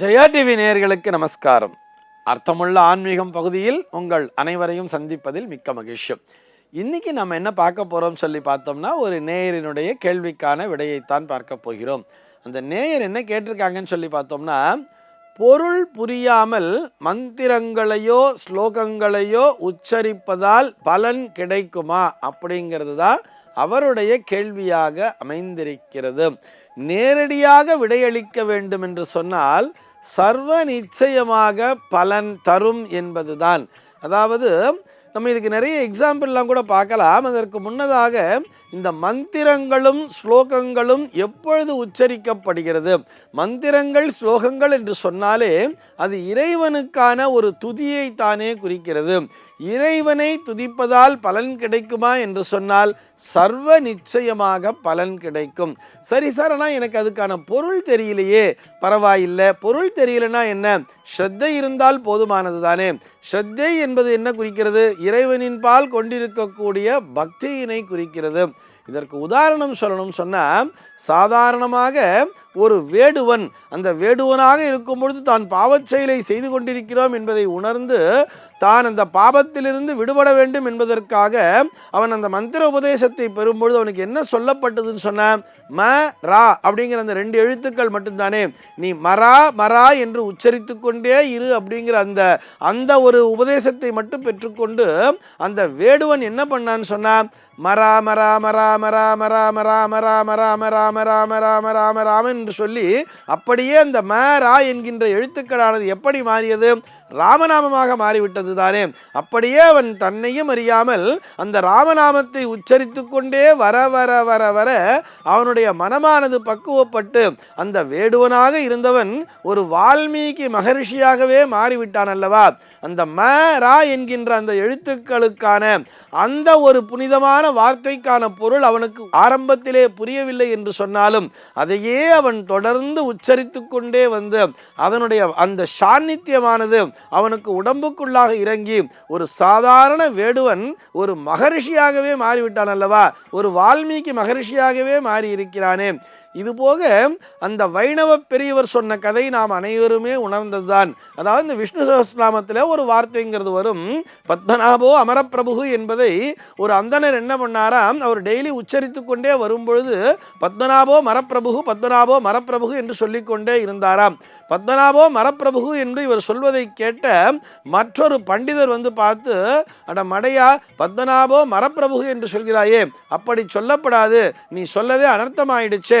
Jaya TV நேயர்களுக்கு நமஸ்காரம். அர்த்தமுள்ள ஆன்மீகம் பகுதியில் உங்கள் அனைவரையும் சந்திப்பதில் மிக்க மகிழ்ச்சி. இன்றைக்கி நம்ம என்ன பார்க்க போகிறோம் சொல்லி பார்த்தோம்னா ஒரு நேயரினுடைய கேள்விக்கான விடையைத்தான் பார்க்க போகிறோம். அந்த நேயர் என்ன கேட்டிருக்காங்கன்னு சொல்லி பார்த்தோம்னா பொருள் புரியாமல் மந்திரங்களையோ ஸ்லோகங்களையோ உச்சரிப்பதால் பலன் கிடைக்குமா அப்படிங்கிறது தான் அவருடைய கேள்வியாக அமைந்திருக்கிறது. நேரடியாக விடையளிக்க வேண்டும் என்று சொன்னால் சர்வ நிச்சயமாக பலன் தரும் என்பதுதான். அதாவது நம்ம இதுக்கு நிறைய எக்ஸாம்பிள்லாம் கூட பார்க்கலாம். அதற்கு முன்னதாக இந்த மந்திரங்களும் ஸ்லோகங்களும் எப்பொழுது உச்சரிக்கப்படுகிறது? மந்திரங்கள் ஸ்லோகங்கள் என்று சொன்னாலே அது இறைவனுக்கான ஒரு துதியை தானே குறிக்கிறது. இறைவனை துதிப்பதால் பலன் கிடைக்குமா என்று சொன்னால் சர்வ நிச்சயமாக பலன் கிடைக்கும். சரி சார் ஆனால் எனக்கு அதுக்கான பொருள் தெரியலையே. பரவாயில்லை. பொருள் தெரியலனா என்ன? ஸ்ரத்தை இருந்தால் போதுமானது தானே. ஸ்ரத்தை என்பது என்ன குறிக்கிறது? இறைவனின் பால் கொண்டிருக்கக்கூடிய பக்தியினை குறிக்கிறது. இதற்கு உதாரணம் சொல்லணும்னு சொன்னால் சாதாரணமாக ஒரு வேடுவன் அந்த வேடுவனாக இருக்கும் பொழுது தான் பாவச் செயலை செய்து கொண்டிருக்கிறோம் என்பதை உணர்ந்து தான் அந்த பாவத்திலிருந்து விடுபட வேண்டும் என்பதற்காக அவன் அந்த மந்திர உபதேசத்தை பெறும்பொழுது அவனுக்கு என்ன சொல்லப்பட்டதுன்னு சொன்ன ம ரா அப்படிங்கிற அந்த ரெண்டு எழுத்துக்கள் மட்டும்தானே நீ மரா மரா என்று உச்சரித்து கொண்டே இரு அப்படிங்கிற அந்த அந்த ஒரு உபதேசத்தை மட்டும் பெற்றுக்கொண்டு அந்த வேடுவன் என்ன பண்ணான்னு சொன்னா மரா மரா மரா மரா மரா மரா மரா மரா மரா மரா மரா மரா ராமன் என்று சொல்லி அப்படியே அந்த மேரா என்கின்ற எழுத்துக்களானது எப்படி மாறியது? ராமநாமமாக மாறிவிட்டது தானே அப்படியே அவன் தன்னையும் அறியாமல் அந்த ராமநாமத்தை உச்சரித்து கொண்டே வர வர வர வர அவனுடைய மனமானது பக்குவப்பட்டு அந்த வேடுவனாக இருந்தவன் ஒரு வால்மீகி மகரிஷியாகவே மாறிவிட்டான் அல்லவா? அந்த ம ரா என்கின்ற அந்த எழுத்துக்களுக்கான அந்த ஒரு புனிதமான வார்த்தைக்கான பொருள் அவனுக்கு ஆரம்பத்திலே புரியவில்லை என்று சொன்னாலும் அதையே அவன் தொடர்ந்து உச்சரித்து கொண்டே வந்து அதனுடைய அந்த சாநித்தியமானது அவனுக்கு உடம்புக்குள்ளாக இறங்கி ஒரு சாதாரண வேடுவன் ஒரு மகரிஷியாகவே மாறிவிட்டான் அல்லவா? ஒரு வால்மீகி மகரிஷியாகவே மாறி இருக்கிறானே இதுபோக அந்த வைணவ பெரியவர் சொன்ன கதை நாம் அனைவருமே உணர்ந்ததுதான். அதாவது இந்த விஷ்ணு சகஸ்நாமத்தில் ஒரு வார்த்தைங்கிறது வரும். பத்மநாபோ அமரப்பிரபு என்பதை ஒரு அந்தனர் என்ன பண்ணாராம்? அவர் டெய்லி உச்சரித்து கொண்டே வரும்பொழுது பத்மநாபோ மரப்பிரபு பத்மநாபோ மரப்பிரபு என்று சொல்லிக்கொண்டே இருந்தாராம். பத்மநாபோ மரப்பிரபு என்று இவர் சொல்வதை கேட்ட மற்றொரு பண்டிதர் வந்து பார்த்து அட மடையா பத்மநாபோ மரப்பிரபு என்று சொல்கிறாயே அப்படி சொல்லப்படாது. நீ சொல்லதே அனர்த்தமாயிடுச்சு.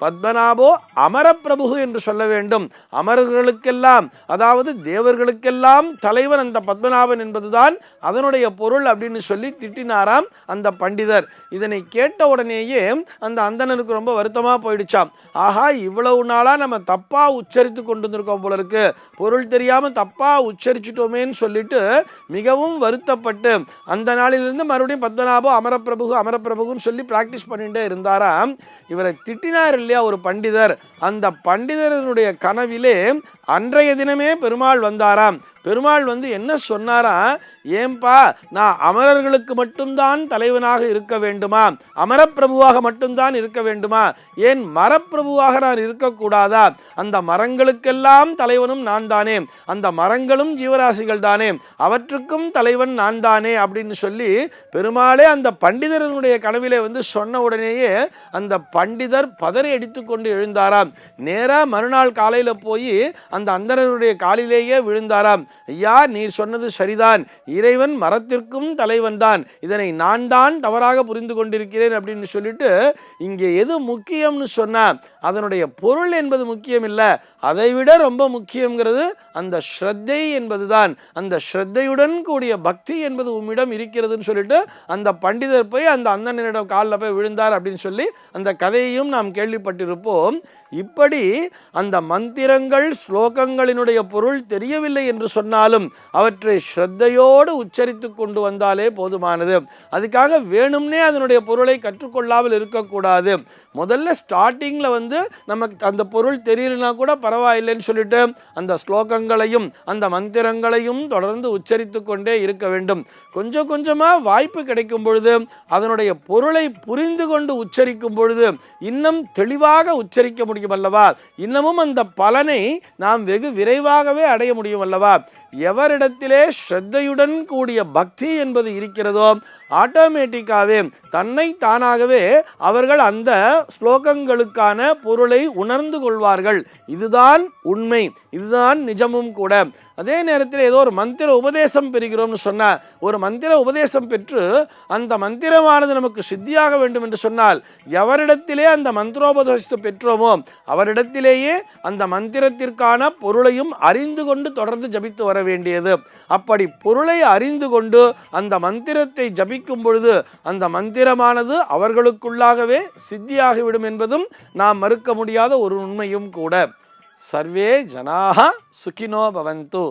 பத்மநாபோ அமரப்பிரபு என்று சொல்ல வேண்டும். அமரர்களுக்கெல்லாம் அதாவது தேவர்களுக்கெல்லாம் தலைவன் அந்த பத்மநாபன் என்பதுதான் அதனுடைய பொருள் அப்படின்னு சொல்லி திட்டினாராம் அந்த பண்டிதர். இதனை கேட்ட உடனேயே அந்த அந்தணனுக்கு ரொம்ப வருத்தமாக போயிடுச்சாம். ஆஹா இவ்வளவு நாளாக நம்ம தப்பாக உச்சரித்து கொண்டு வந்திருக்கோம் போல இருக்கு. பொருள் தெரியாமல் தப்பாக உச்சரிச்சிட்டோமேன்னு சொல்லிட்டு மிகவும் வருத்தப்பட்டு அந்த நாளிலிருந்து மறுபடியும் பத்மநாபோ அமரப்பிரபு அமரப்பிரபுன்னு சொல்லி ப்ராக்டிஸ் பண்ணிகிட்டே இருந்தாராம். இவரை திட்டினார் இல்லையா ஒரு பண்டிதர். அந்த பண்டிதரனுடைய கனவிலே அன்றைய தினமே பெருமாள் வந்தாராம். பெருமாள் வந்து என்ன சொன்னாரா? ஏன்பா நான் அமரர்களுக்கு மட்டும்தான் தலைவனாக இருக்க வேண்டுமா? அமரப்பிரபுவாக மட்டும்தான் இருக்க வேண்டுமா? ஏன் மரப்பிரபுவாக நான் இருக்கக்கூடாதா? அந்த மரங்களுக்கெல்லாம் தலைவனும் நான் தானே அந்த மரங்களும் ஜீவராசிகள் தானே அவற்றுக்கும் தலைவன் நான் தானே அப்படின்னு சொல்லி பெருமாளே அந்த பண்டிதரனுடைய கனவிலே வந்து சொன்ன உடனேயே அந்த பண்டிதர் பதறி அடித்துக்கொண்டு எழுந்தாராம். நேராக மறுநாள் காலையில் போய் அந்த அந்தனருடைய காலிலேயே விழுந்தாராம். ஐயா நீர் சொன்னது சரிதான். இறைவன் மரத்திற்கும் தலைவன் தான் இதனை நான் தான் தவறாக புரிந்து கொண்டிருக்கிறேன் அப்படின்னு சொல்லிட்டு இங்கே எது முக்கியம்னு சொன்னால் அதனுடைய பொருள் என்பது முக்கியம் இல்லை அதை விட ரொம்ப முக்கியங்கிறது அந்த ஸ்ரத்தை என்பதுதான். அந்த ஸ்ரத்தையுடன் கூடிய பக்தி என்பது உம்மிடம் இருக்கிறதுன்னு சொல்லிட்டு அந்த பண்டிதர் போய் அந்த அந்தனிடம் காலில் போய் விழுந்தார் அப்படின்னு சொல்லி அந்த கதையையும் நாம் கேள்விப்பட்டிருப்போம். இப்படி அந்த மந்திரங்கள் ஸ்லோ ஸ்லோகங்களினுடைய பொருள் தெரியவில்லை என்று சொன்னாலும் அவற்றை ஸ்ரத்தையோடு உச்சரித்து கொண்டு வந்தாலே போதுமானது. அதுக்காக வேணும்னே அதனுடைய பொருளை கற்றுக்கொள்ளாமல் இருக்கக்கூடாது. முதல்ல ஸ்டார்டிங்கில் வந்து நமக்கு அந்த பொருள் தெரியலனா கூட பரவாயில்லைன்னு சொல்லிட்டு அந்த ஸ்லோகங்களையும் அந்த மந்திரங்களையும் தொடர்ந்து உச்சரித்து கொண்டே இருக்க வேண்டும். கொஞ்சம் கொஞ்சமாக வாய்ப்பு கிடைக்கும் பொழுது அதனுடைய பொருளை புரிந்து கொண்டு உச்சரிக்கும் பொழுது இன்னும் தெளிவாக உச்சரிக்க முடியும் அல்லவா? இன்னமும் அந்த பலனை நாம் நாம் வெகு விரைவாகவே அடைய முடியும் அல்லவா? எவரிடத்திலே ஸ்ரத்தையுடன் கூடிய பக்தி என்பது இருக்கிறதோ ஆட்டோமேட்டிக்காகவே தன்னை தானாகவே அவர்கள் அந்த ஸ்லோகங்களுக்கான பொருளை உணர்ந்து கொள்வார்கள். இதுதான் உண்மை. இதுதான் நிஜமும் கூட. அதே நேரத்தில் ஏதோ ஒரு மந்திர உபதேசம் பெறுகிறோம்னு சொன்னால் ஒரு மந்திர உபதேசம் பெற்று அந்த மந்திரமானது நமக்கு சித்தியாக வேண்டும் என்று சொன்னால் எவரிடத்திலே அந்த மந்திரோபதேசத்தை பெற்றோமோ அவரிடத்திலேயே அந்த மந்திரத்திற்கான பொருளையும் அறிந்து கொண்டு தொடர்ந்து ஜபித்து வர வேண்டியது. அப்படி பொருளை அறிந்து கொண்டு அந்த மந்திரத்தை ஜபிக்கும் பொழுது அந்த மந்திரமானது அவர்களுக்குள்ளாகவே சித்தியாகிவிடும் என்பதும் நாம் மறுக்க முடியாத ஒரு உண்மையும் கூட. சர்வே ஜனாக சுகினோ பவந்து.